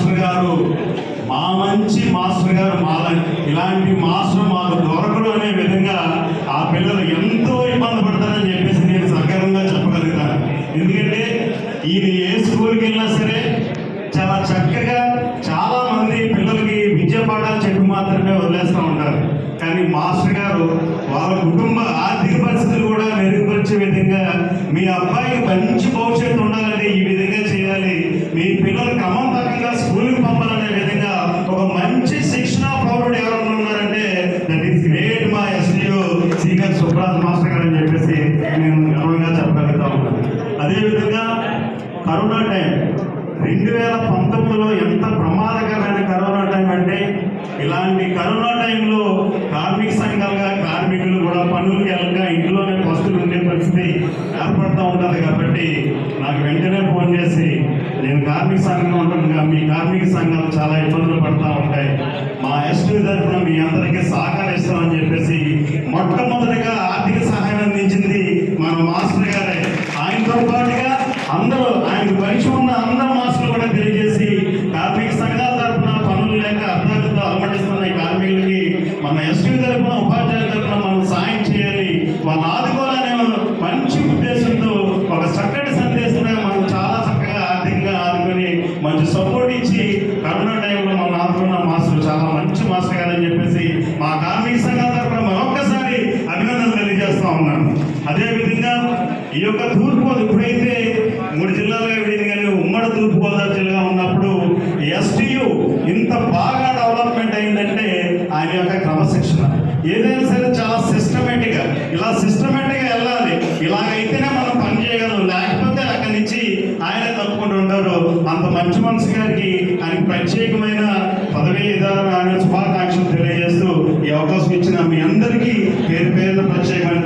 Master గారు మా మంచి మాస్టర్ గారు మాలని ఇలాంటి మాస్టర్ మాకు దొరకడు అనే విధంగా ఆ పిల్లలు ఎంతో ఇబ్బంది పడతారని చెప్పేసి నేను సకరంగా చెప్పగలుగుతాను. ఎందుకంటే ఈయన ఏ స్కూల్కి వెళ్ళినా సరే చాలా చక్కగా చాలా మంది పిల్లలకి విద్య పాఠాలు చెప్పి మాత్రమే వదిలేస్తూ ఉంటారు. కానీ మాస్టర్ గారు వాళ్ళ కుటుంబ ఆర్థిక పరిస్థితులు కూడా మెరుగుపరిచే విధంగా మీ అబ్బాయికి మంచి భవిష్యత్తు ఉండాలంటే ఈ విధంగా మీ పిల్లలు క్రమం స్కూల్కి పంపాలనే విధంగా ఒక మంచి శిక్షణ పౌరుడు ఎవరైనా ఉన్నారంటే దట్ ఈస్ గ్రేట్ మా ఎస్డిఓ సీనియర్ సుప్రాజ్ మాస్టర్ గారు అని చెప్పేసి నేను గర్వంగా చెప్పగలుగుతా ఉన్నాను. అదేవిధంగా కరోనా టైం రెండు వేల పంతొమ్మిదిలో ఎంత ప్రమాదకరమైన కరోనా టైం అంటే ఇలాంటి కరోనా టైంలో ఏర్పడుతూ ఉంటుంది కాబట్టి నాకు వెంటనే ఫోన్ చేసి నేను కార్మిక సంఘంలో ఉంటుండగా మీ కార్మిక సంఘాలు చాలా ఇబ్బందులు పడుతూ ఉంటాయి. మా ఎస్టీ తరఫున మీ అందరికీ సహకరిస్తామని చెప్పేసి మొట్టమొదటిగా ఆర్థిక సహాయం అందించింది మన మాస్టర్ గారే. ఆయనతో పాటుగా అందరూ ఆయనకు పరిచయం ఉన్న అందరు మాస్టర్లు కూడా తెలియజేసి కార్మిక సంఘాల తరఫున పనులు లేక అర్థాలతో అలమటిస్తున్న కార్మికులకి మన ఎస్టీ తరఫున ఉపాధ్యాయులు సపోర్ట్ కరోనా టైంలో మనం ఆదుకున్న మాస్టర్ చాలా మంచి మాస్టర్ గారని చెప్పేసి మా కార్మిక సంఘాల తరఫున మరొక్కసారి అభినందనలు తెలియజేస్తా ఉన్నాను. అదేవిధంగా ఈ యొక్క తూర్పు ఇప్పుడైతే మూడు జిల్లాలుగా విడింది కానీ ఉమ్మడి తూర్పుగోదావరి జిల్లా ఉన్నప్పుడు ఎస్టీయు ఇంత బాగా డెవలప్మెంట్ అయిందంటే ఆయన యొక్క క్రమశిక్షణ. ఏదైనా సరే చాలా సిస్టమేటిక్గా ఇలా సిస్టమేటిక్ మంచి మనసు గారికి ఆయన ప్రత్యేకమైన పదవీ విధానం శుభాకాంక్షలు తెలియజేస్తూ ఈ అవకాశం ఇచ్చిన మీ అందరికీ పేరు పేరున ప్రత్యేకమైన